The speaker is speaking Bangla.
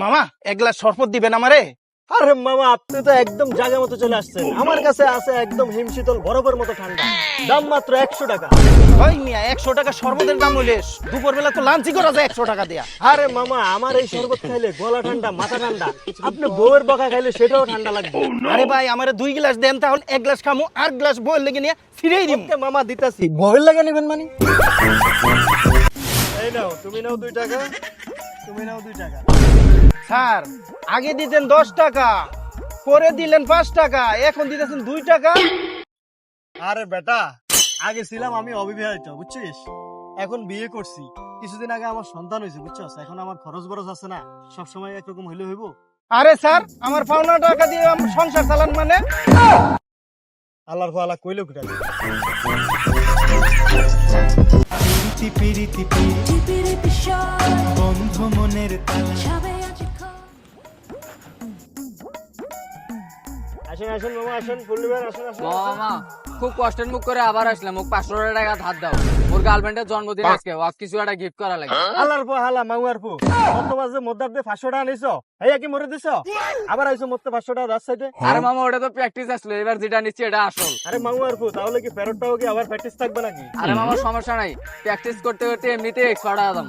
মামা এক গ্লাস শরবত দিবেন আমারে? আরে মামা আপনি তো একদম জায়গা মতো চলে আসছেন। আমার কাছে আছে একদম হিমশীতল বরফের মতো ঠান্ডা। দাম মাত্র একশো টাকা। ওই মিয়া একশো টাকা শরবতের দাম হইলে দুপুর বেলা তো লাঞ্চই করা যায় একশো টাকা দেয়া। আরে মামা আমার এই শরবত খাইলে গলা ঠান্ডা মাথা ঠান্ডা। আপনি বউয়ের বকা খাইলে সেটাও ঠান্ডা লাগবে। আরে ভাই আমারে দুই গ্লাস দেন তাহলে এক গ্লাস খামু আর গ্লাস বইল লেগে নিয়ে ফিরেই দিম। ওকে মামা দিতাছি। বউয়ের লাগে নেবেন মানে? এই নাও তুমি নাও দুই টাকা। তুমি নাও দুই টাকা। স্যার আগে দিতেন দশ টাকা পরে দিলেন পাঁচ টাকা এখন দিতেছেন দুই টাকা। আরে বেটা আগে ছিলাম আমি অবিবাহিত বুঝছিস? এখন বিয়ে করছি। কিছুদিন আগে আমার সন্তান হয়েছে বুঝছস? এখন আমার খরচ বরচ আছে না সব সময় একরকম হইলে হইব। আরে স্যার আমার পাওনা টাকা দিয়ে আমার সংসার চালান মানে? আল্লাহর ফালা কইলো কিটা? পিরিতি পিরিতি। মনের আসেন আসেন মামা আসেন ফুল আসেন আসেন। মামা খুব কষ্টের মুখ করে আবার আসলাম। মোক পাঁচশো টাকা ধার দাও। মোর গার্লফ্রেন্ডের জন্মদিন আজকে। ওয়াক কিছু একটা গিফট করা লাগে। আল্লাহর পো হালা মাগুয়ার পো কত বাজে মোদ্দার দিয়ে পাঁচশো টাকা নিছো এই কি মরে দিছো? আবার আইছো মোত্তে পাঁচশো টাকা দাস সাইডে? আরে মামা ওটা তো প্র্যাকটিস আসলো। এবার যেটা নিচ্ছি এটা আসল। আরে মাগুয়ার পো তাহলে কি ফেরতটাও কি আবার প্র্যাকটিস থাকবে নাকি? আরে মামা সমস্যা নাই। প্র্যাকটিস করতে করতে এমনিতেই এক্সপার্ট আদাম